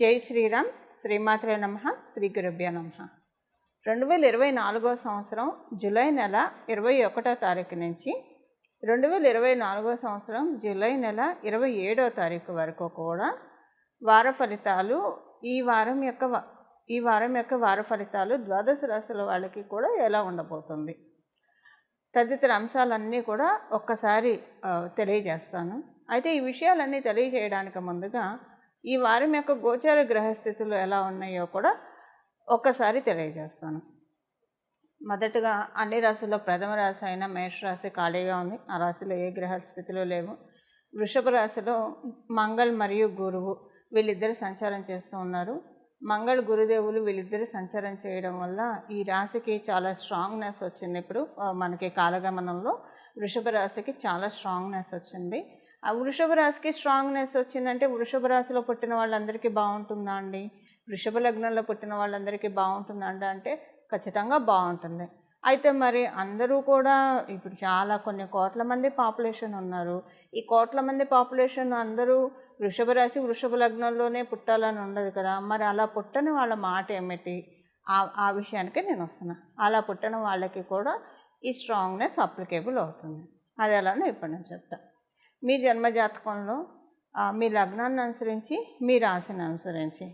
జై శ్రీరామ్ శ్రీమాత్రే నమ శ్రీ గురుభ్య నమ. రెండు వేల ఇరవై నాలుగో సంవత్సరం జూలై నెల ఇరవై ఒకటో తారీఖు నుంచి రెండు వేల ఇరవై నాలుగో సంవత్సరం జూలై నెల ఇరవై ఏడో తారీఖు వరకు కూడా వార ఫలితాలు ఈ వారం యొక్క ఈ వారం యొక్క వార ఫలితాలు ద్వాదశ రాశుల వాళ్ళకి కూడా ఎలా ఉండబోతుంది. తదితర అంశాలన్నీ కూడా ఒక్కసారి తెలియజేస్తాను. అయితే ఈ విషయాలన్నీ తెలియజేయడానికి ముందుగా ఈ వారం యొక్క గోచార గ్రహస్థితులు ఎలా ఉన్నాయో కూడా ఒక్కసారి తెలియజేస్తాను. మొదటగా అన్ని రాశుల్లో ప్రథమ రాశి అయిన మేషరాశి ఖాళీగా ఉంది. ఆ రాశిలో ఏ గ్రహ స్థితిలో లేవు. వృషభ రాశిలో మంగళ్ మరియు గురువు వీళ్ళిద్దరు సంచారం చేస్తూ ఉన్నారు. మంగళ గురుదేవులు వీళ్ళిద్దరు సంచారం చేయడం వల్ల ఈ రాశికి చాలా స్ట్రాంగ్నెస్ వచ్చింది. ఇప్పుడు మనకి కాలగమనంలో వృషభ రాశికి చాలా స్ట్రాంగ్నెస్ వచ్చింది. ఆ వృషభ రాశికి స్ట్రాంగ్నెస్ వచ్చిందంటే వృషభ రాశిలో పుట్టిన వాళ్ళందరికీ బాగుంటుందా అండి? వృషభ లగ్నంలో పుట్టిన వాళ్ళందరికీ బాగుంటుందా అండి? అంటే ఖచ్చితంగా బాగుంటుంది. అయితే మరి అందరూ కూడా ఇప్పుడు చాలా కొన్ని కోట్ల మంది పాపులేషన్ ఉన్నారు. ఈ కోట్ల మంది పాపులేషన్ అందరూ వృషభ రాశి వృషభ లగ్నంలోనే పుట్టాలని ఉండదు కదా? మరి అలా పుట్టని వాళ్ళ మాట ఏమిటి? ఆ ఆ విషయానికి నేను వస్తున్నా. అలా పుట్టిన వాళ్ళకి కూడా ఈ స్ట్రాంగ్నెస్ అప్లికేబుల్ అవుతుంది. అది ఎలానో ఇప్పుడు నేను చెప్తాను మీ జన్మజాతకంలో మీ లగ్నాన్ని అనుసరించి మీ రాశిని అనుసరించి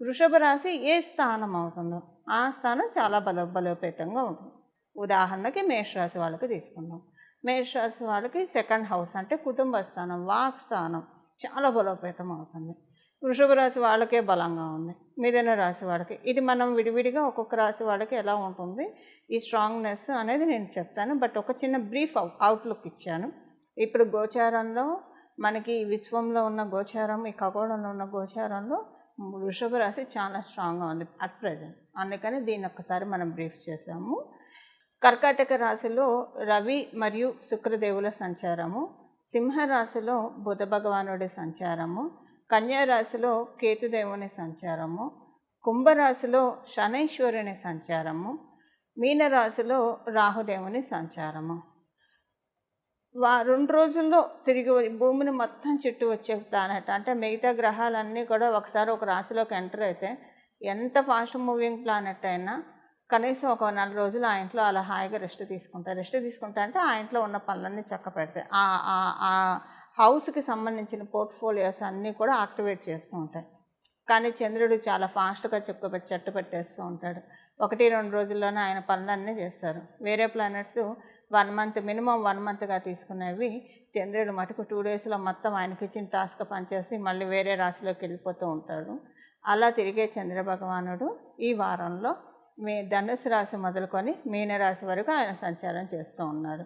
వృషభ రాశి ఏ స్థానం అవుతుందో ఆ స్థానం చాలా బల బలోపేతంగా ఉంటుంది. ఉదాహరణకి మేషరాశి వాళ్ళకి తీసుకుందాం. మేషరాశి వాళ్ళకి సెకండ్ హౌస్ అంటే కుటుంబ స్థానం వాక్ స్థానం చాలా బలోపేతం అవుతుంది. వృషభ రాశి వాళ్ళకే బలంగా ఉంది. మిథున రాశి వాళ్ళకి ఇది మనం విడివిడిగా ఒక్కొక్క రాశి వాళ్ళకి ఎలా ఉంటుంది? ఈ స్ట్రాంగ్నెస్ అనేది నేను చెప్తాను బట్ ఒక చిన్న బ్రీఫ్ అవుట్లుక్ ఇచ్చాను. ఇప్పుడు గోచారంలో మనకి విశ్వంలో ఉన్న గోచారం ఈ ఖగోళంలో ఉన్న గోచారంలో వృషభ రాశి చాలా స్ట్రాంగ్గా ఉంది అట్ ప్రజెంట్ అందుకని దీన్ని ఒక్కసారి మనం బ్రీఫ్ చేసాము కర్కాటక రాశిలో రవి మరియు శుక్రదేవుల సంచారము సింహరాశిలో బుధ భగవానుడి సంచారము కన్యా రాశిలో కేతుదేవుని సంచారము కుంభరాశిలో శనైశ్వరుని సంచారము మీనరాశిలో రాహుదేవుని సంచారము. వా రెండు రోజుల్లో తిరిగి భూమిని మొత్తం చుట్టూ వచ్చే ప్లానెట్ అంటే మిగతా గ్రహాలన్నీ కూడా ఒకసారి ఒక రాశిలోకి ఎంటర్ అయితే ఎంత ఫాస్ట్ మూవింగ్ ప్లానెట్ అయినా కనీసం ఒక నెల రోజులు ఆ ఇంట్లో అలా హాయిగా రెస్ట్ తీసుకుంటారు రెస్ట్ తీసుకుంటా అంటే ఆ ఇంట్లో ఉన్న పనులన్నీ చక్క పెడతాయి. ఆ ఆ- ఆ హౌస్కి సంబంధించిన పోర్ట్ఫోలియోస్ అన్నీ కూడా యాక్టివేట్ చేస్తూ ఉంటాయి. కానీ చంద్రుడు చాలా ఫాస్ట్గా చెక్కు పెట్టి చెట్టు పెట్టేస్తూ ఉంటాడు. ఒకటి రెండు రోజుల్లోనే ఆయన పనులన్నీ చేస్తారు. వేరే planets one month minimum one మంత్గా తీసుకునేవి. చంద్రుడు మటుకు టూ డేస్లో మొత్తం ఆయనకి ఇచ్చిన టాస్క్ పనిచేసి మళ్ళీ వేరే రాశిలోకి వెళ్ళిపోతూ ఉంటాడు. అలా తిరిగే చంద్ర భగవానుడు ఈ వారంలో మీ ధనుసు రాశి మొదలుకొని మీనరాశి వరకు ఆయన సంచారం చేస్తూ ఉన్నారు.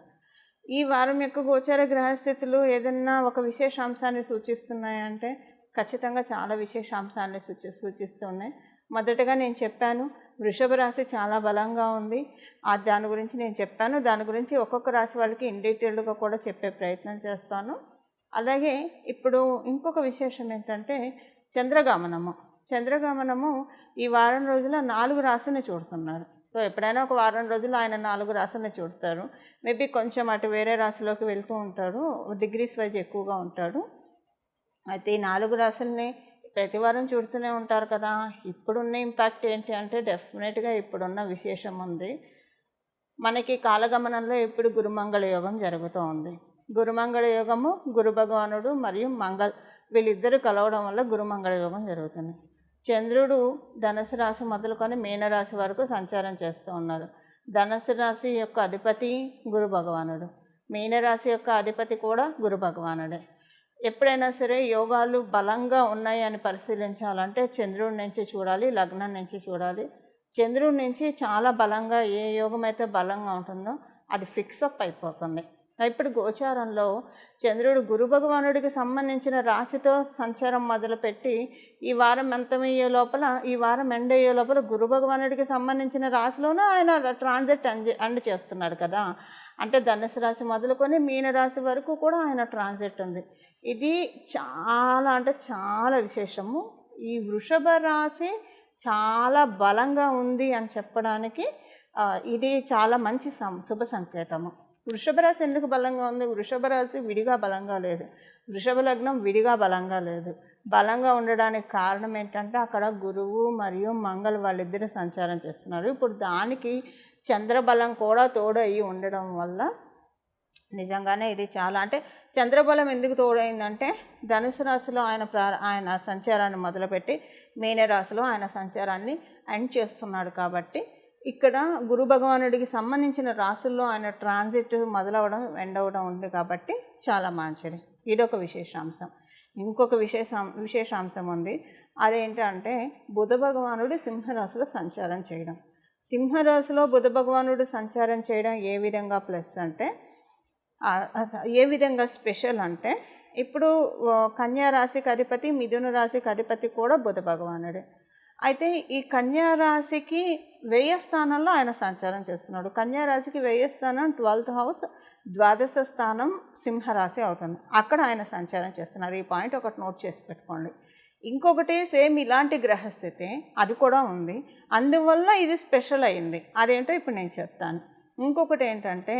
ఈ వారం యొక్క గోచర గ్రహస్థితులు ఏదన్నా ఒక విశేషాంశాన్ని సూచిస్తున్నాయంటే ఖచ్చితంగా చాలా విశేషాంశాన్ని సూచి సూచిస్తున్నాయి. మొదటగా నేను చెప్పాను వృషభ రాశి చాలా బలంగా ఉంది. ఆ దాని గురించి నేను చెప్పాను దాని గురించి ఒక్కొక్క రాశి వాళ్ళకి ఇన్ డీటెయిల్డ్గా కూడా చెప్పే ప్రయత్నం చేస్తాను. అలాగే ఇప్పుడు ఇంకొక విశేషం ఏంటంటే చంద్రగమనము. చంద్రగమనము ఈ వారం రోజుల నాలుగు రాశిని చూడుతున్నారు. సో ఎప్పుడైనా ఒక వారం రోజులు ఆయన నాలుగు రాశిని చూడతారు. మేబీ కొంచెం అటు వేరే రాశిలోకి వెళ్తూ ఉంటాడు డిగ్రీస్ వైజ్ ఎక్కువగా ఉంటాడు అయితే ఈ నాలుగు రాశుల్ని ప్రతి వారం చూడుతూనే ఉంటారు కదా. ఇప్పుడున్న ఇంపాక్ట్ ఏంటి అంటే డెఫినెట్గా ఇప్పుడున్న విశేషం ఉంది. మనకి కాలగమనంలో ఇప్పుడు గురుమంగళ యోగం జరుగుతూ ఉంది. గురుమంగళ యోగము గురు భగవానుడు మరియు మంగళ వీళ్ళిద్దరూ కలవడం వల్ల గురుమంగళ యోగం జరుగుతుంది. చంద్రుడు ధనుసు రాశి మొదలుకొని మీనరాశి వరకు సంచారం చేస్తూ ఉన్నారు ధనుసు రాశి యొక్క అధిపతి గురు భగవానుడు. మీనరాశి యొక్క అధిపతి కూడా గురు భగవానుడే. ఎప్పుడైనా సరే యోగాలు బలంగా ఉన్నాయి అని పరిశీలించాలంటే చంద్రుడి నుంచి చూడాలి లగ్నం నుంచి చూడాలి. చంద్రుడి నుంచి చాలా బలంగా ఏ యోగం అయితే బలంగా ఉంటుందో అది ఫిక్సప్ అయిపోతుంది. ఇప్పుడు గోచారంలో చంద్రుడు గురు భగవానుడికి సంబంధించిన రాశితో సంచారం మొదలుపెట్టి ఈ వారం అంతమయ్యే లోపల ఈ వారం ఎండ్ అయ్యే లోపల గురు భగవానుడికి సంబంధించిన రాశిలోనే ఆయన ట్రాన్సిట్ అండ్ అండ్ చేస్తున్నాడు కదా. అంటే ధనుసు రాశి మొదలుకొని మీనరాశి వరకు కూడా ఆయన ట్రాన్సిట్ ఉంది. ఇది చాలా అంటే చాలా విశేషము. ఈ వృషభ రాశి చాలా బలంగా ఉంది అని చెప్పడానికి ఇది చాలా మంచి సం శుభ సంకేతము. వృషభ రాశి ఎందుకు బలంగా ఉంది? వృషభ రాశి విడిగా బలంగా లేదు. వృషభ లగ్నం విడిగా బలంగా లేదు. బలంగా ఉండడానికి కారణం ఏంటంటే అక్కడ గురువు మరియు మంగళ వాళ్ళిద్దరు సంచారం చేస్తున్నారు. ఇప్పుడు దానికి చంద్రబలం కూడా తోడయి ఉండడం వల్ల నిజంగానే ఇది చాలా అంటే చంద్రబలం ఎందుకు తోడైందంటే ధనుసు రాశిలో ఆయన ప్రా ఆయన సంచారాన్ని మొదలుపెట్టి మీనరాశిలో ఆయన సంచారాన్ని ఎండ్ చేస్తున్నాడు కాబట్టి ఇక్కడ గురు భగవానుడికి సంబంధించిన రాసుల్లో ఆయన ట్రాన్సిట్ మొదలవడం ఎండ్ ఉంది కాబట్టి చాలా మంచిది. ఇదొక విశేషాంశం. ఇంకొక విశేషం విశేషాంశం ఉంది అదేంటంటే బుధ భగవానుడు సింహరాశిలో సంచారం చేయడం. సింహరాశిలో బుధ భగవానుడు సంచారం చేయడం ఏ విధంగా ప్లస్ అంటే ఏ విధంగా స్పెషల్ అంటే ఇప్పుడు కన్యా రాశికి అధిపతి మిథున రాశికి అధిపతి కూడా బుధ భగవానుడే అయితే ఈ కన్యా రాశికి వెయ్య స్థానంలో ఆయన సంచారం చేస్తున్నాడు. కన్యా రాశికి వెయ్య స్థానం ట్వెల్త్ హౌస్ ద్వాదశ స్థానం సింహరాశి అవుతుంది. అక్కడ ఆయన సంచారం చేస్తున్నారు. ఈ పాయింట్ ఒకటి నోట్ చేసి పెట్టుకోండి. ఇంకొకటి సేమ్ ఇలాంటి గ్రహస్థితి అది కూడా ఉంది. అందువల్ల ఇది స్పెషల్ అయింది. అదేంటో ఇప్పుడు నేను చెప్తాను. ఇంకొకటి ఏంటంటే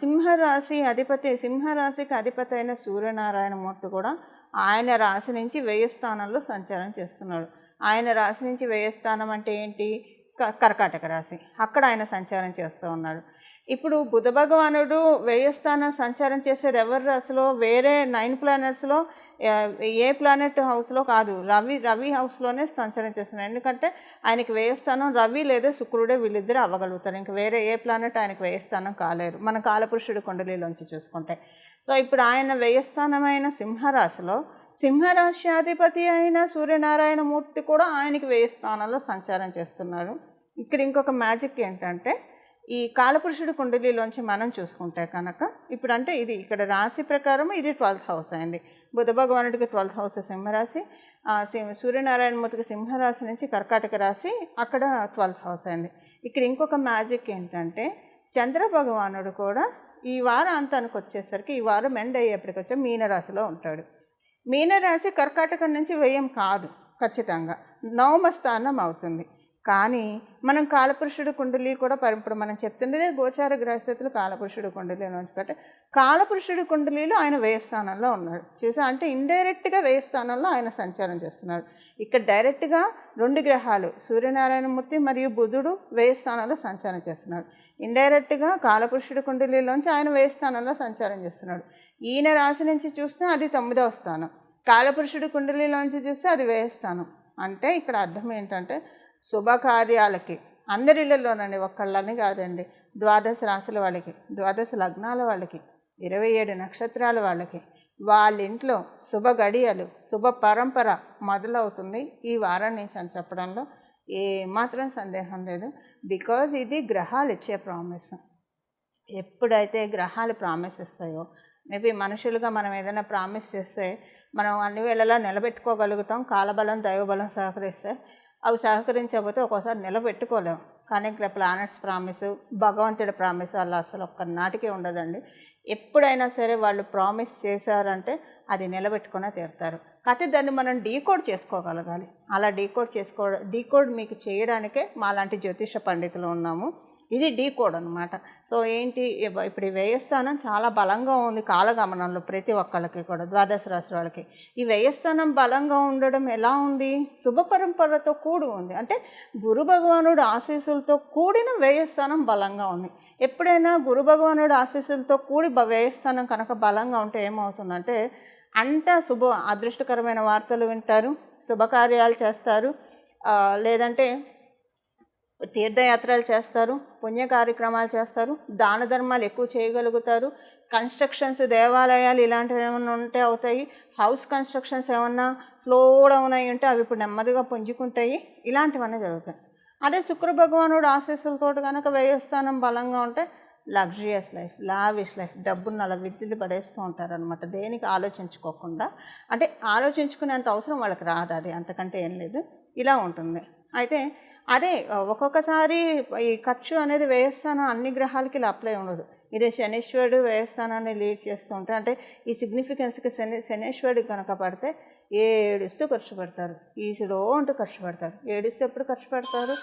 సింహరాశి అధిపతి సింహరాశికి అధిపతి అయిన సూర్యనారాయణ మూర్తి కూడా ఆయన రాశి నుంచి వ్యయ స్థానంలో సంచారం చేస్తున్నాడు. ఆయన రాశి నుంచి వ్యయస్థానం అంటే ఏంటి? క- కర్కాటక రాశి. అక్కడ ఆయన సంచారం చేస్తూ ఉన్నాడు. ఇప్పుడు బుధ భగవానుడు వ్యయస్థానం సంచారం చేసేది ఎవరి రాశిలో? వేరే నైన్ ప్లానెట్స్లో ఏ ప్లానెట్ హౌస్లో కాదు. రవి రవి హౌస్లోనే సంచారం చేస్తున్నాడు. ఎందుకంటే ఆయనకి వ్యయస్థానం రవి లేదా శుక్రుడే వీళ్ళిద్దరు అవ్వగలుగుతారు. ఇంక వేరే ఏ ప్లానెట్ ఆయనకు వ్యయస్థానం కాలేరు. మన కాలపురుషుడు కుండలిలోంచి చూసుకుంటే. సో ఇప్పుడు ఆయన వ్యయస్థానమైన సింహరాశిలో సింహరాశ్యాధిపతి అయిన సూర్యనారాయణమూర్తి కూడా ఆయనకి వ్యయస్థానంలో సంచారం చేస్తున్నారు. ఇక్కడ ఇంకొక మ్యాజిక్ ఏంటంటే ఈ కాలపురుషుడు కుండలిలోంచి మనం చూసుకుంటే కనుక ఇప్పుడు అంటే ఇది ఇక్కడ రాశి ప్రకారం ఇది ట్వెల్త్ హౌస్ అయింది బుధ భగవానుడికి ట్వెల్త్ హౌస్ సింహరాశి ఆ, సూర్యనారాయణమూర్తికి సింహరాశి నుంచి కర్కాటక రాశి అక్కడ ట్వెల్త్ హౌస్ అయింది ఇక్కడ ఇంకొక మ్యాజిక్ ఏంటంటే చంద్ర భగవానుడు కూడా ఈ వారాంతానికి వచ్చేసరికి ఈ వారం ఎండ్ అయ్యేప్పటికి వచ్చే మీనరాశిలో ఉంటాడు. మీనరాశి కర్కాటకం నుంచి వ్యయం కాదు ఖచ్చితంగా. నవమ స్థానం అవుతుంది. కానీ మనం కాలపురుషుడు కుండలి కూడా ఇప్పుడు మనం చెప్తుండేదే గోచార గ్రహస్థితులు కాలపురుషుడు కుండలి అని కంటే కాలపురుషుడు కుండలిలో ఆయన వ్యయ స్థానంలో ఉన్నాడు. చూసా అంటే ఇండైరెక్ట్గా వ్యయ స్థానంలో ఆయన సంచారం చేస్తున్నాడు. ఇక్కడ డైరెక్ట్గా రెండు గ్రహాలు సూర్యనారాయణమూర్తి మరియు బుధుడు వ్యయ స్థానంలో సంచారం చేస్తున్నాడు ఇండైరెక్ట్గా కాలపురుషుడు కుండలిలోంచి ఆయన వేయి స్థానంలో సంచారం చేస్తున్నాడు. ఈయన రాశి నుంచి చూస్తే అది తొమ్మిదవ స్థానం. కాలపురుషుడు కుండలిలోంచి చూస్తే అది వ్యయ స్థానం. అంటే ఇక్కడ అర్థం ఏంటంటే శుభకార్యాలకి అందరిళ్ళలోనండి ఒక్కళ్ళని కాదండి ద్వాదశ రాశుల వాళ్ళకి ద్వాదశ లగ్నాల వాళ్ళకి ఇరవై ఏడు నక్షత్రాల వాళ్ళకి వాళ్ళ ఇంట్లో శుభ గడియలు శుభ పరంపర మొదలవుతుంది ఈ వారం నుంచి అని చెప్పడంలో ఏమాత్రం సందేహం లేదు. బికాజ్ ఇది గ్రహాలు ఇచ్చే ప్రామిస్ ఎప్పుడైతే గ్రహాలు ప్రామిస్ ఇస్తాయో మేబీ మనుషులుగా మనం ఏదైనా ప్రామిస్ చేస్తే మనం అన్ని వేళలా నిలబెట్టుకోగలుగుతాం. కాలబలం దైవబలం సహకరిస్తే అవి సహకరించకపోతే ఒక్కోసారి నిలబెట్టుకోలేము కానీ ఇక్కడ ప్లానెట్స్ ప్రామిస్ భగవంతుడి ప్రామిస్ అలా అసలు ఒక్క నాటికే ఉండదండి. ఎప్పుడైనా సరే వాళ్ళు ప్రామిస్ చేశారంటే అది నిలబెట్టుకునే తీరుతారు. కాకపోతే దాన్ని మనం డీకోడ్ చేసుకోగలగాలి. అలా డీకోడ్ చేసుకో డీకోడ్ మీకు చేయడానికే మా లాంటి జ్యోతిష పండితులు ఉన్నాము. ఇది డీ కోడ్ అనమాట సో ఏంటి ఇప్పుడు ఈ వ్యయస్థానం చాలా బలంగా ఉంది కాలగమనంలో ప్రతి ఒక్కళ్ళకి కూడా ద్వాదశ రాశి వాళ్ళకి. ఈ వ్యయస్థానం బలంగా ఉండడం ఎలా ఉంది? శుభ పరంపరతో కూడి ఉంది. అంటే గురు భగవానుడు ఆశీస్సులతో కూడిన వ్యయస్థానం బలంగా ఉంది. ఎప్పుడైనా గురు భగవానుడు ఆశీస్సులతో కూడి వ్యయస్థానం కనుక బలంగా ఉంటే ఏమవుతుందంటే అంతా శుభ అదృష్టకరమైన వార్తలు వింటారు శుభకార్యాలు చేస్తారు లేదంటే తీర్థయాత్రలు చేస్తారు పుణ్య కార్యక్రమాలు చేస్తారు దాన ధర్మాలు ఎక్కువ చేయగలుగుతారు కన్స్ట్రక్షన్స్ దేవాలయాలు ఇలాంటివి ఏమైనా ఉంటే అవుతాయి హౌస్ కన్స్ట్రక్షన్స్ ఏమన్నా స్లో డౌన్ అయి ఉంటే అవి ఇప్పుడు నెమ్మదిగా పుంజుకుంటాయి ఇలాంటివన్నీ జరుగుతాయి. అదే శుక్ర భగవానుడు ఆశీస్సులతో కనుక వ్యయస్థానం బలంగా ఉంటే లగ్జరియస్ లైఫ్ లావిష్ లైఫ్ డబ్బును అలా విద్యులు పడేస్తూ ఉంటారనమాట దేనికి ఆలోచించుకోకుండా అంటే ఆలోచించుకునేంత అవసరం వాళ్ళకి రాదు అది అంతకంటే ఏం లేదు. ఇలా ఉంటుంది. అయితే అదే ఒక్కొక్కసారి ఈ ఖర్చు అనేది వ్యయస్థానం అన్ని గ్రహాలకి ఇలా అప్లై ఉండదు. ఇదే శనీశ్వరుడు వ్యయస్థానాన్ని లీడ్ చేస్తూ ఉంటే అంటే ఈ సిగ్నిఫికెన్స్కి శని శనీశ్వరుడు కనుక పడితే ఏడుస్తూ ఖర్చు పెడతారు. ఈసుడో అంటూ ఖర్చు పెడతారు. ఏడుస్తే ఎప్పుడు ఖర్చు పెడతారు?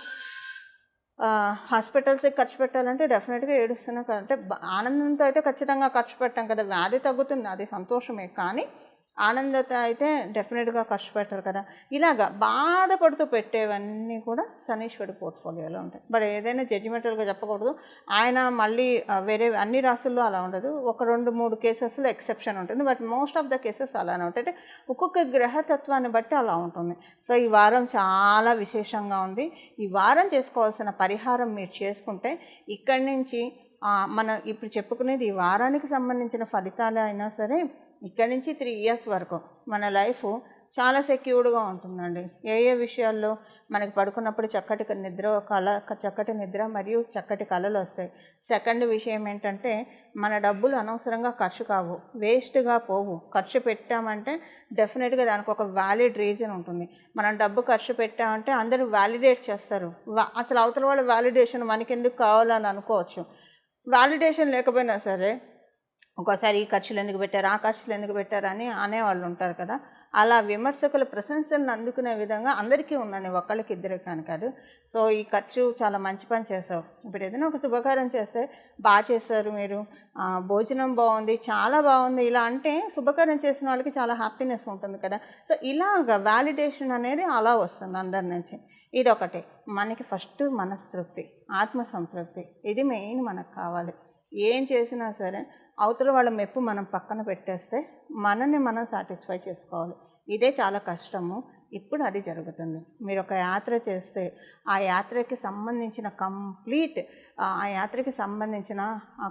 హాస్పిటల్స్కి ఖర్చు పెట్టాలంటే డెఫినెట్గా ఏడుస్తున్నాం అంటే ఆనందంతో అయితే ఖచ్చితంగా ఖర్చు పెట్టాం కదా వ్యాధి తగ్గుతుంది అది సంతోషమే. కానీ ఆనందత అయితే డెఫినెట్గా కష్టపెట్టరు కదా. ఇలాగా బాధపడుతూ పెట్టేవన్నీ కూడా శనీశ్వరి పోర్ట్ఫోలియోలో ఉంటాయి. బట్ ఏదైనా జడ్జిమెంటల్గా చెప్పకూడదు. ఆయన మళ్ళీ వేరే అన్ని రాసుల్లో అలా ఉండదు. ఒక రెండు మూడు కేసెస్లో ఎక్సెప్షన్ ఉంటుంది. But most of the cases అలానే ఉంటాయి. అంటే ఒక్కొక్క గ్రహతత్వాన్ని బట్టి అలా ఉంటుంది. సో ఈ వారం చాలా విశేషంగా ఉంది. ఈ వారం చేసుకోవాల్సిన పరిహారం మీరు చేసుకుంటే ఇక్కడి నుంచి మనం మన ఇప్పుడు చెప్పుకునేది ఈ వారానికి సంబంధించిన ఫలితాలు అయినా సరే ఇక్కడి నుంచి త్రీ ఇయర్స్ వరకు మన లైఫ్ చాలా సెక్యూర్డ్గా ఉంటుందండి. ఏ ఏ విషయాల్లో మనకి పడుకున్నప్పుడు చక్కటి నిద్ర కళ చక్కటి నిద్ర మరియు చక్కటి కళలు వస్తాయి. సెకండ్ విషయం ఏంటంటే మన డబ్బులు అనవసరంగా ఖర్చు కావు వేస్ట్గా పోవు. ఖర్చు పెట్టామంటే డెఫినెట్గా దానికి ఒక వ్యాలిడ్ రీజన్ ఉంటుంది. మనం డబ్బు ఖర్చు పెట్టామంటే అందరూ వ్యాలిడేట్ చేస్తారు. అసలు అవతల వాళ్ళ వ్యాలిడేషన్ మనకెందుకు కావాలని అనుకోవచ్చు. వ్యాలిడేషన్ లేకపోయినా సరే ఒక్కోసారి ఈ ఖర్చులు ఎందుకు పెట్టారు ఆ ఖర్చులు ఎందుకు పెట్టారు అని అనేవాళ్ళు ఉంటారు కదా. అలా విమర్శకుల ప్రశంసలను అందుకునే విధంగా అందరికీ ఉందండి ఒక్కళ్ళకి ఇద్దరికి కానీ కాదు. సో ఈ ఖర్చు చాలా మంచి పని చేసావు. ఇప్పుడు ఏదైనా ఒక శుభకార్యం చేస్తే బాగా చేస్తారు మీరు. భోజనం బాగుంది చాలా బాగుంది. ఇలా అంటే శుభకార్యం చేసిన వాళ్ళకి చాలా హ్యాపీనెస్ ఉంటుంది కదా. సో ఇలాగ వ్యాలిడేషన్ అనేది అలా వస్తుంది అందరి నుంచి. ఇదొకటి. మనకి ఫస్ట్ మనస్తృప్తి ఆత్మసంతృప్తి ఇది మెయిన్ మనకు కావాలి. ఏం చేసినా సరే అవతల వాళ్ళ మెప్పు మనం పక్కన పెట్టేస్తే మనని మనం సాటిస్ఫై చేసుకోవాలి. ఇదే చాలా కష్టము. ఇప్పుడు అది జరుగుతుంది. మీరు ఒక యాత్ర చేస్తే ఆ యాత్రకి సంబంధించిన కంప్లీట్ ఆ యాత్రకి సంబంధించిన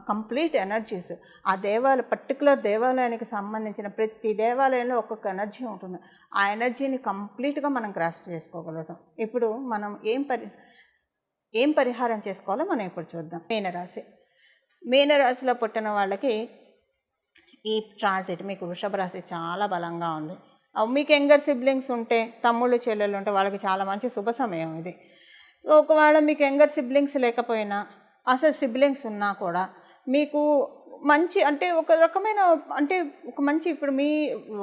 కంప్లీట్ ఎనర్జీస్ ఆ దేవాలయ పర్టికులర్ దేవాలయానికి సంబంధించిన ప్రతి దేవాలయంలో ఒక్కొక్క ఎనర్జీ ఉంటుంది. ఆ ఎనర్జీని కంప్లీట్గా మనం గ్రాస్ప్ చేసుకోగలుగుతాం. ఇప్పుడు మనం ఏం పరి ఏం పరిహారం చేసుకోవాలో మనం ఇప్పుడు చూద్దాం. మీనరాశి. మీనరాశిలో పుట్టిన వాళ్ళకి ఈ ట్రాన్సిట్ మీకు వృషభ రాశి చాలా బలంగా ఉంది. మీకు యంగర్ సిబ్లింగ్స్ ఉంటే తమ్ముళ్ళు చెల్లెలు ఉంటే వాళ్ళకి చాలా మంచి శుభ సమయం ఇది. ఒకవేళ మీకు యంగర్ సిబ్లింగ్స్ లేకపోయినా అసలు సిబ్లింగ్స్ ఉన్నా కూడా మీకు మంచి అంటే ఒక రకమైన అంటే ఒక మంచి ఇప్పుడు మీ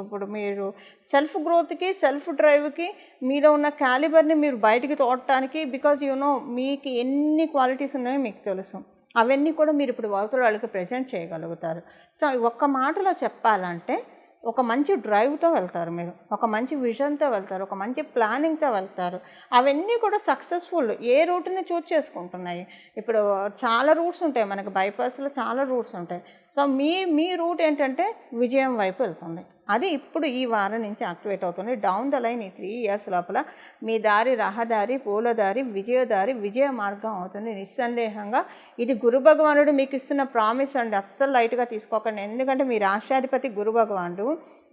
ఇప్పుడు మీరు సెల్ఫ్ గ్రోత్కి సెల్ఫ్ డ్రైవ్కి మీలో ఉన్న క్యాలిబర్ని మీరు బయటికి తోడటానికి బికాజ్ యూనో మీకు ఎన్ని క్వాలిటీస్ ఉన్నాయో మీకు తెలుసు. అవన్నీ కూడా మీరు ఇప్పుడు అవతల వాళ్ళకి ప్రజెంట్ చేయగలుగుతారు. సో ఒక్క మాటలో చెప్పాలంటే ఒక మంచి డ్రైవ్తో వెళ్తారు మీరు. ఒక మంచి విజన్తో వెళ్తారు. ఒక మంచి ప్లానింగ్తో వెళ్తారు. అవన్నీ కూడా సక్సెస్ఫుల్ ఏ రూట్ని చూస్ చేసుకుంటున్నాయి? ఇప్పుడు చాలా రూట్స్ ఉంటాయి మనకి. బైపాస్లో చాలా రూట్స్ ఉంటాయి. సో మీ మీ రూట్ ఏంటంటే విజయం వైపు వెళ్తుంది. అది ఇప్పుడు ఈ వారం నుంచి యాక్టివేట్ అవుతుంది. డౌన్ ద లైన్ ఈ త్రీ ఇయర్స్ లోపల మీ దారి రహదారి పూలదారి విజయదారి విజయ మార్గం అవుతుంది. నిస్సందేహంగా ఇది గురు భగవానుడు మీకు ఇస్తున్న ప్రామిస్ అండి. అస్సలు లైట్గా తీసుకోకండి. ఎందుకంటే మీ రాష్ట్రాధిపతి గురు భగవానుడు.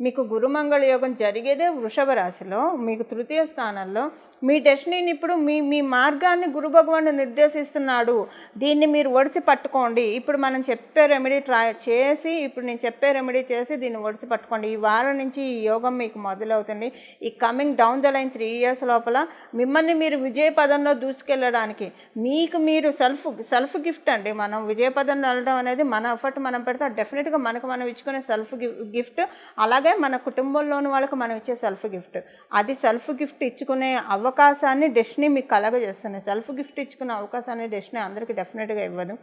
మీకు గురుమంగళ యోగం జరిగేదే వృషభ రాశిలో. మీకు తృతీయ స్థానంలో మీ డెస్టినీని ఇప్పుడు మీ మీ మార్గాన్ని గురు భగవానుడు నిర్దేశిస్తున్నాడు. దీన్ని మీరు ఒడిసి పట్టుకోండి. ఇప్పుడు మనం చెప్పే రెమెడీ ట్రై చేసి ఇప్పుడు నేను చెప్పే రెమెడీ చేసి దీన్ని ఒడిసి పట్టుకోండి. ఈ వారం నుంచి ఈ యోగం మీకు మొదలవుతుంది. ఈ coming down the line three years లోపల మిమ్మల్ని మీరు విజయ పదంలో దూసుకెళ్ళడానికి మీకు మీరు సెల్ఫ్ సెల్ఫ్ గిఫ్ట్ అండి. మనం విజయపదంలో వెళ్ళడం అనేది మన ఎఫర్ట్ మనం పెడితే డెఫినెట్గా మనకు మనం ఇచ్చుకునే సెల్ఫ్ గిఫ్ట్ అలాగే మన కుటుంబంలోని వాళ్ళకి మనం ఇచ్చే సెల్ఫ్ గిఫ్ట్ అది సెల్ఫ్ గిఫ్ట్ ఇచ్చుకునే అవకాశాన్ని డెస్టినీ మీకు కలగజేస్తుంది సెల్ఫ్ గిఫ్ట్ ఇచ్చుకునే అవకాశాన్ని డెస్టినీ అందరికీ డెఫినెట్గా ఇవ్వదు.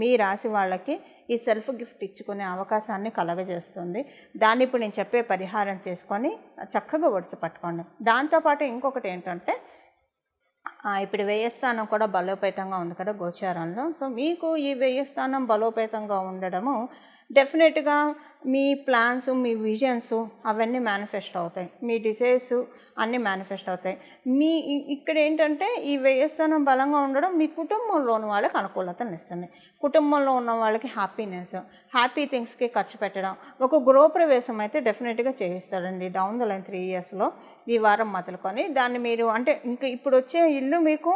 మీ రాశి వాళ్ళకి ఈ సెల్ఫ్ గిఫ్ట్ ఇచ్చుకునే అవకాశాన్ని కలగజేస్తుంది. దాన్ని ఇప్పుడు నేను చెప్పే పరిహారం చేసుకొని చక్కగా ఒడిసి పట్టుకోండి. దాంతోపాటు ఇంకొకటి ఏంటంటే ఇప్పుడు వ్యయస్థానం కూడా బలోపేతంగా ఉంది కదా గోచారంలో. సో మీకు ఈ వ్యయస్థానం బలోపేతంగా ఉండడము డెఫినెట్గా మీ ప్లాన్స్ మీ విజన్స్ అవన్నీ మేనిఫెస్ట్ అవుతాయి. మీ డిజైర్స్ అన్నీ మేనిఫెస్ట్ అవుతాయి. మీ ఇక్కడ ఏంటంటే ఈ వ్యయస్థానం బలంగా ఉండడం మీ కుటుంబంలోని వాళ్ళకి అనుకూలతను ఇస్తుంది. కుటుంబంలో ఉన్న వాళ్ళకి హ్యాపీనెస్ హ్యాపీ థింగ్స్కి ఖర్చు పెట్టడం. ఒక గృహప్రవేశం అయితే డెఫినెట్గా చేయిస్తారండి. డౌన్ ద లైన్ త్రీ ఇయర్స్లో ఈ వారం మొదలుకొని దాన్ని మీరు అంటే ఇంకా ఇప్పుడు వచ్చే ఇల్లు మీకు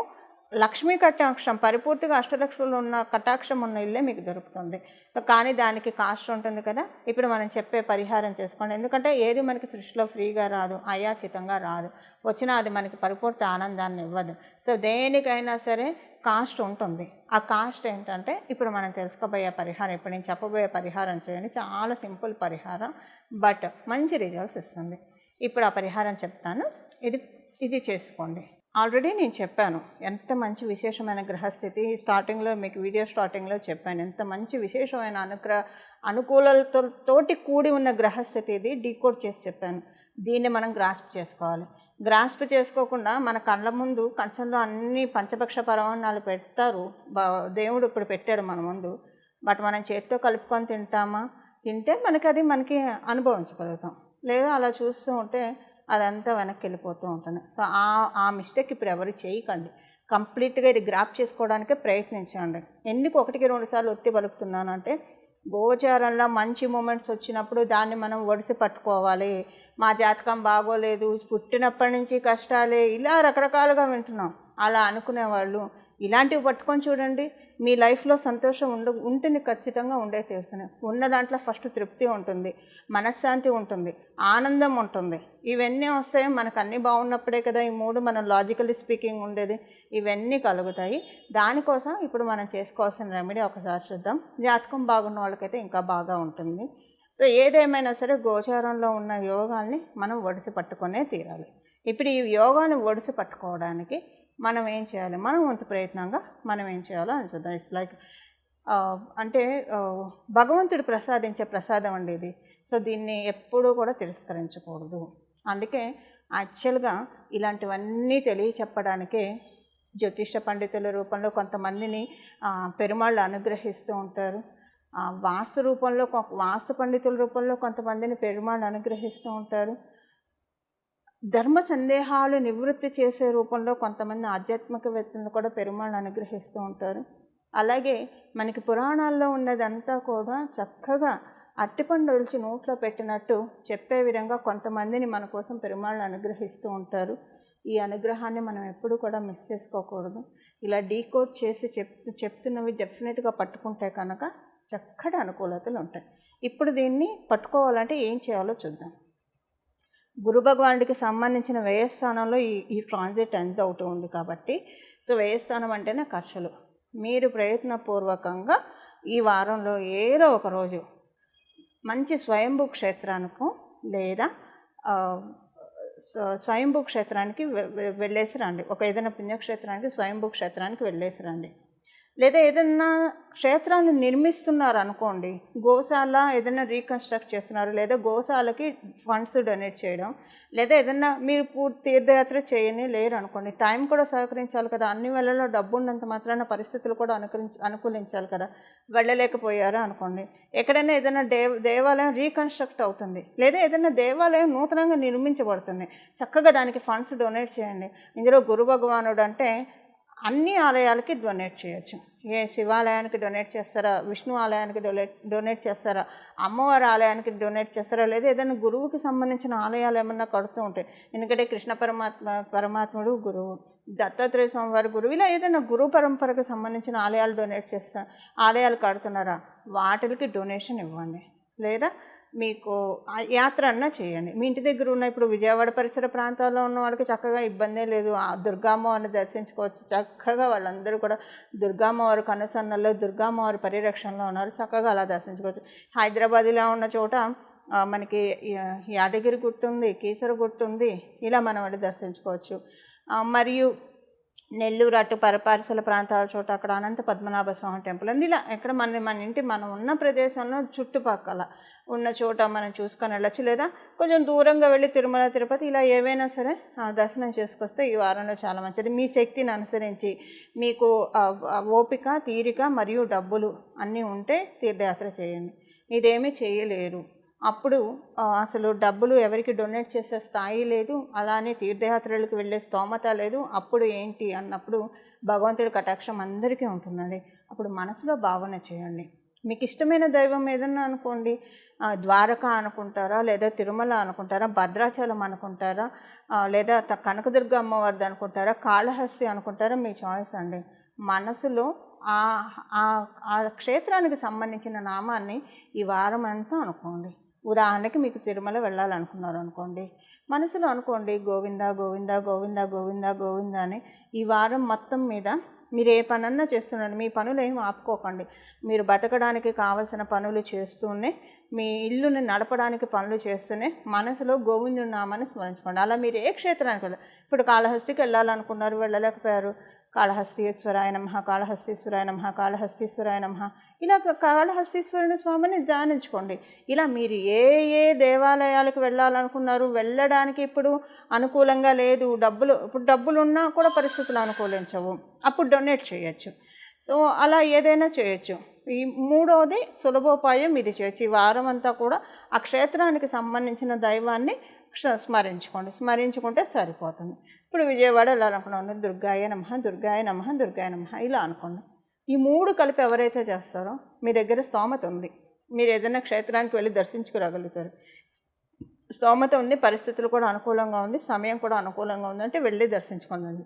లక్ష్మీ కటాక్షం పరిపూర్తిగా అష్టలక్ష్ములు ఉన్న కటాక్షం ఉన్న ఇల్లే మీకు దొరుకుతుంది. కానీ దానికి కాస్ట్ ఉంటుంది కదా? ఇప్పుడు మనం చెప్పే పరిహారం చేసుకోండి. ఎందుకంటే ఏది మనకి సృష్టిలో ఫ్రీగా రాదు అయాచితంగా రాదు. వచ్చినా అది మనకి పరిపూర్తి ఆనందాన్ని ఇవ్వదు. సో దేనికైనా సరే కాస్ట్ ఉంటుంది. ఆ కాస్ట్ ఏంటంటే ఇప్పుడు మనం తెలుసుకోబోయే పరిహారం ఇప్పుడు నేను చెప్పబోయే పరిహారం చేయండి. చాలా సింపుల్ పరిహారం బట్ మంచి రిజల్ట్స్ ఇస్తుంది. ఇప్పుడు ఆ పరిహారం చెప్తాను. ఇది ఇది చేసుకోండి. ఆల్రెడీ నేను చెప్పాను ఎంత మంచి విశేషమైన గ్రహస్థితి స్టార్టింగ్లో మీకు వీడియో స్టార్టింగ్లో చెప్పాను ఎంత మంచి విశేషమైన అనుగ్రహ అనుకూలతో తోటి కూడి ఉన్న గ్రహస్థితి ఇది డీకోడ్ చేసి చెప్పాను. దీన్ని మనం గ్రాస్ప్ చేసుకోవాలి. గ్రాస్ప్ చేసుకోకుండా మన కళ్ళ ముందు కంచంలో అన్ని పంచపక్ష పరమాన్నాలు పెడతారు దేవుడు ఇప్పుడు పెట్టాడు మన ముందు. బట్ మనం చేతితో కలుపుకొని తింటామా? తింటే మనకి అది మనకి అనుభవించగలుగుతాం. లేదా అలా చూస్తూ ఉంటే అదంతా వెనక్కి వెళ్ళిపోతూ ఉంటుంది. సో ఆ ఆ మిస్టేక్ ఇప్పుడు ఎవరు చేయకండి. కంప్లీట్గా ఇది గ్రాప్ చేసుకోవడానికే ప్రయత్నించండి. ఎందుకు ఒకటికి రెండు సార్లు ఒత్తి పలుకుతున్నానంటే గోచారంలో మంచి మూమెంట్స్ వచ్చినప్పుడు దాన్ని మనం ఒడిసి పట్టుకోవాలి. మా జాతకం బాగోలేదు పుట్టినప్పటి నుంచి కష్టాలే ఇలా రకరకాలుగా వింటున్నాం. అలా అనుకునే వాళ్ళు ఇలాంటివి పట్టుకొని చూడండి. మీ లైఫ్లో సంతోషం ఉండ ఉంటుంది ఖచ్చితంగా ఉండే తీరుతున్నాయి ఉన్న దాంట్లో ఫస్ట్ తృప్తి ఉంటుంది మనశ్శాంతి ఉంటుంది ఆనందం ఉంటుంది. ఇవన్నీ వస్తాయి మనకు అన్నీ బాగున్నప్పుడే కదా ఈ మూడు మనం లాజికల్లీ స్పీకింగ్ ఉండేది. ఇవన్నీ కలుగుతాయి. దానికోసం ఇప్పుడు మనం చేసుకోవాల్సిన రెమెడీ ఒకసారి చూద్దాం. జాతకం బాగున్న వాళ్ళకైతే ఇంకా బాగా ఉంటుంది. సో ఏదేమైనా సరే గోచారంలో ఉన్న యోగాల్ని మనం ఒడిసి పట్టుకునే తీరాలి. ఇప్పుడు ఈ యోగాన్ని ఒడిసి పట్టుకోవడానికి మనం ఏం చేయాలి? మనం వంతు ప్రయత్నంగా మనం ఏం చేయాలో అని చూద్దాం. ఇట్స్ లైక్ అంటే భగవంతుడు ప్రసాదించే ప్రసాదం అండి ఇది. సో దీన్ని ఎప్పుడూ కూడా తిరస్కరించకూడదు. అందుకే యాక్చువల్గా ఇలాంటివన్నీ తెలియచెప్పడానికే జ్యోతిష పండితుల రూపంలో కొంతమందిని పెరుమాళ్ళు అనుగ్రహిస్తూ ఉంటారు. వాస్తు రూపంలో వాస్తు పండితుల రూపంలో కొంతమందిని పెరుమాళ్ళు అనుగ్రహిస్తూ ఉంటారు. ధర్మ సందేహాలు నివృత్తి చేసే రూపంలో కొంతమంది ఆధ్యాత్మికవేత్తలను కూడా పెరుమాళ్ళు అనుగ్రహిస్తూ ఉంటారు. అలాగే మనకి పురాణాల్లో ఉన్నదంతా కూడా చక్కగా అట్టిపండు ఒలిచి నోట్లో పెట్టినట్టు చెప్పే విధంగా కొంతమందిని మన కోసం పెరుమాళ్ళు అనుగ్రహిస్తూ ఉంటారు. ఈ అనుగ్రహాన్ని మనం ఎప్పుడూ కూడా మిస్ చేసుకోకూడదు. ఇలా డీకోడ్ చేసి చెప్ చెప్తున్నవి డెఫినెట్గా పట్టుకుంటే కనుక చక్కటి అనుకూలతలు ఉంటాయి. ఇప్పుడు దీన్ని పట్టుకోవాలంటే ఏం చేయాలో చూద్దాం. గురు భగవానుడికి సంబంధించిన వ్యయస్థానంలో ఈ ఈ ట్రాన్సిట్ ఎంత అవుతూ ఉంది కాబట్టి సో వ్యయస్థానం అంటేనే ఖర్చులు. మీరు ప్రయత్నపూర్వకంగా ఈ వారంలో ఏదో ఒక రోజు మంచి స్వయంభూ క్షేత్రానికి లేదా స్వయంభూ క్షేత్రానికి వె- వెళ్ళేసి రండి. ఒక ఏదైనా పుణ్యక్షేత్రానికి స్వయంభూ క్షేత్రానికి వెళ్ళేసి రండి. లేదా ఏదైనా క్షేత్రాన్ని నిర్మిస్తున్నారు అనుకోండి గోశాల ఏదైనా రీకన్స్ట్రక్ట్ చేస్తున్నారు లేదా గోశాలకి ఫండ్స్ డొనేట్ చేయడం లేదా ఏదైనా మీరు పూర్తి తీర్థయాత్ర చేయని లేరు అనుకోండి టైం కూడా సహకరించాలి కదా. అన్ని వేళల్లో డబ్బు ఉన్నంత మాత్రాన పరిస్థితులు కూడా అనుకరించి అనుకూలించాలి కదా. వెళ్ళలేకపోయారు అనుకోండి ఎక్కడైనా ఏదైనా దేవ దేవాలయం రీకన్స్ట్రక్ట్ అవుతుంది లేదా ఏదైనా దేవాలయం నూతనంగా నిర్మించబడుతుంది చక్కగా దానికి ఫండ్స్ డొనేట్ చేయండి. ఇందులో గురు భగవానుడు అంటే అన్ని ఆలయాలకి డొనేట్ చేయొచ్చు. ఏ శివాలయానికి డొనేట్ చేస్తారా? విష్ణు ఆలయానికి డొనేట్ డొనేట్ చేస్తారా? అమ్మవారి ఆలయానికి డొనేట్ చేస్తారా? లేదా ఏదైనా గురువుకి సంబంధించిన ఆలయాలు ఏమన్నా కడుతూ ఉంటాయి ఎందుకంటే కృష్ణ పరమాత్మ పరమాత్ముడు గురువు దత్తాత్రేయ స్వామి వారి గురువు ఇలా ఏదైనా గురు పరంపరకు సంబంధించిన ఆలయాలు డొనేట్ చేస్తా ఆలయాలు కడుతున్నారా? వాటికి డొనేషన్ ఇవ్వండి. లేదా మీకు ఆ యాత్ర అన్న చేయండి. మీ ఇంటి దగ్గర ఉన్న ఇప్పుడు విజయవాడ పరిసర ప్రాంతాల్లో ఉన్న వాళ్ళకి చక్కగా ఇబ్బందే లేదు. ఆ దుర్గామ్మవారిని దర్శించుకోవచ్చు. చక్కగా వాళ్ళందరూ కూడా దుర్గామ్మవారి కనుసన్నల్లో దుర్గామ్మవారి పరిరక్షణలో ఉన్నారు. చక్కగా అలా దర్శించుకోవచ్చు. హైదరాబాద్లో ఉన్న చోట మనకి యాదగిరి గుట్టు ఉంది కీసర గుట్టు ఉంది ఇలా మనం దర్శించుకోవచ్చు. మరియు నెల్లూరు అటు పరపారిసల ప్రాంతాల చోట అక్కడ అనంత పద్మనాభ స్వామి టెంపుల్ ఉంది. ఇలా ఎక్కడ మన మన ఇంటి మనం ఉన్న ప్రదేశంలో చుట్టుపక్కల ఉన్న చోట మనం చూసుకొని వెళ్ళచ్చు. లేదా కొంచెం దూరంగా వెళ్ళి తిరుమల తిరుపతి ఇలా ఏవైనా సరే దర్శనం చేసుకొస్తే ఈ వారంలో చాలా మంచిది. మీ శక్తిని అనుసరించి మీకు ఓపిక తీరిక మరియు డబ్బులు అన్నీ ఉంటే తీర్థయాత్ర చేయండి. ఇదేమీ చేయలేరు. అప్పుడు అసలు డబ్బులు ఎవరికి డొనేట్ చేసే స్థాయి లేదు. అలానే తీర్థయాత్రలకు వెళ్ళే స్తోమత లేదు. అప్పుడు ఏంటి అన్నప్పుడు భగవంతుడి కటాక్షం అందరికీ ఉంటుందండి. అప్పుడు మనసులో భావన చేయండి. మీకు ఇష్టమైన దైవం ఏదన్నా అనుకోండి ద్వారక ద్వారకా అనుకుంటారా లేదా తిరుమల అనుకుంటారా భద్రాచలం అనుకుంటారా లేదా త- కనకదుర్గ అమ్మవారిది అనుకుంటారా కాళహస్తి అనుకుంటారా మీ చాయిస్ అండి. మనసులో ఆ ఆ- ఆ క్షేత్రానికి సంబంధించిన నామాన్ని ఈ వారం అంతా అనుకోండి. ఉదాహరణకి మీకు తిరుమల వెళ్ళాలనుకున్నారు అనుకోండి మనసులో అనుకోండి గోవింద గోవింద గోవింద గోవింద గోవింద అని ఈ వారం మొత్తం మీద మీరు ఏ పనన్నా చేస్తున్నారు మీ పనులు ఏమి ఆపుకోకండి. మీరు బతకడానికి కావలసిన పనులు చేస్తూనే మీ ఇల్లుని నడపడానికి పనులు చేస్తూనే మనసులో గోవిందుడు నామాన్ని స్మరించుకోండి. అలా మీరు ఏ క్షేత్రానికి వెళ్ళాలి ఇప్పుడు కాళహస్తికి వెళ్ళాలనుకున్నారు వెళ్ళలేకపోయారు కాళహస్తీశ్వరాయ నమ కాళహస్తీశ్వరాయ నమ కాళహస్తీశ్వరాయ నమ. ఇలా కాళహస్తీశ్వరుని స్వామిని ధ్యానించుకోండి. ఇలా మీరు ఏ ఏ దేవాలయాలకు వెళ్ళాలనుకున్నారు వెళ్ళడానికి ఇప్పుడు అనుకూలంగా లేదు డబ్బులు ఇప్పుడు డబ్బులు ఉన్నా కూడా పరిస్థితులు అనుకూలించవు. అప్పుడు డొనేట్ చేయొచ్చు. సో అలా ఏదైనా చేయొచ్చు. ఈ మూడవది సులభోపాయం ఇది చేయొచ్చు. ఈ వారం అంతా కూడా ఆ క్షేత్రానికి సంబంధించిన దైవాన్ని స్మరించుకోండి. స్మరించుకుంటే సరిపోతుంది. ఇప్పుడు విజయవాడ వెళ్ళాలనుకున్నాను దుర్గాయ నమ దుర్గాయ నమ దుర్గాయ నమ ఇలా అనుకోండి ఈ మూడు కలిపి ఎవరైతే చేస్తారో మీ దగ్గర స్తోమత ఉంది. మీరు ఏదైనా క్షేత్రానికి వెళ్ళి దర్శించుకురాగలుగుతారు. స్తోమత ఉంది పరిస్థితులు కూడా అనుకూలంగా ఉంది సమయం కూడా అనుకూలంగా ఉంది అంటే వెళ్ళి దర్శించుకోండి.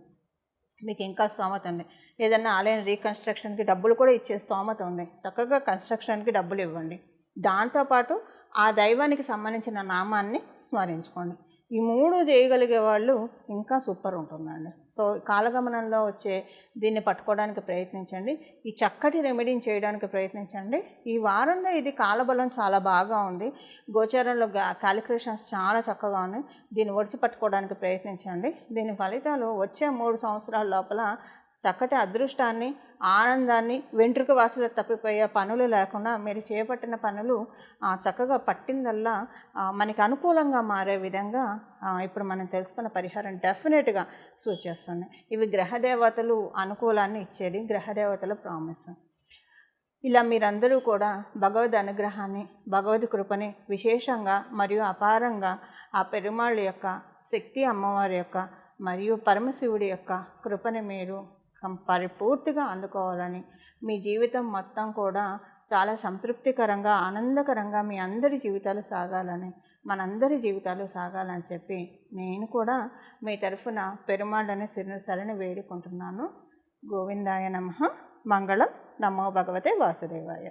మీకు ఇంకా స్తోమత ఉంది. ఏదైనా ఆలయం రీకన్స్ట్రక్షన్కి డబ్బులు కూడా ఇచ్చే స్తోమత ఉంది. చక్కగా కన్స్ట్రక్షన్కి డబ్బులు ఇవ్వండి. దాంతోపాటు ఆ దైవానికి సంబంధించిన నామాన్ని స్మరించుకోండి. ఈ మూడు చేయగలిగే వాళ్ళు ఇంకా సూపర్ ఉంటుందండి. సో కాలగమనంలో వచ్చే దీన్ని పట్టుకోవడానికి ప్రయత్నించండి. ఈ చక్కటి రెమెడీని చేయడానికి ప్రయత్నించండి. ఈ వారంలో ఇది కాలబలం చాలా బాగా ఉంది. గోచారంలో క్యాలిక్యులేషన్స్ చాలా చక్కగా ఉన్నాయి. దీన్ని ఒడిసి పట్టుకోవడానికి ప్రయత్నించండి. దీని ఫలితాలు వచ్చే మూడు సంవత్సరాల లోపల చక్కటి అదృష్టాన్ని ఆనందాన్ని వెంట్రుక వాసులు తప్పిపోయే పనులు లేకుండా మీరు చేపట్టిన పనులు చక్కగా పట్టిందల్లా మనకి అనుకూలంగా మారే విధంగా ఇప్పుడు మనం తెలుసుకున్న పరిహారం డెఫినెట్గా సూచిస్తుంది. ఇవి గ్రహదేవతలు అనుకూలాన్ని ఇచ్చేది గ్రహదేవతల ప్రామిస్. ఇలా మీరందరూ కూడా భగవద్ అనుగ్రహాన్ని భగవద్ కృపని విశేషంగా మరియు అపారంగా ఆ పెరుమాళ్ళ యొక్క శక్తి అమ్మవారి యొక్క మరియు పరమశివుడి యొక్క కృపని మీరు పరిపూర్తిగా అందుకోవాలని మీ జీవితం మొత్తం కూడా చాలా సంతృప్తికరంగా ఆనందకరంగా మీ అందరి జీవితాలు సాగాలని మనందరి జీవితాలు సాగాలని చెప్పి నేను కూడా మీ తరఫున పెరుమాళ్ళని శరణ వేడుకుంటున్నాను. గోవిందాయ నమ. మంగళం. నమో భగవతే వాసుదేవాయ.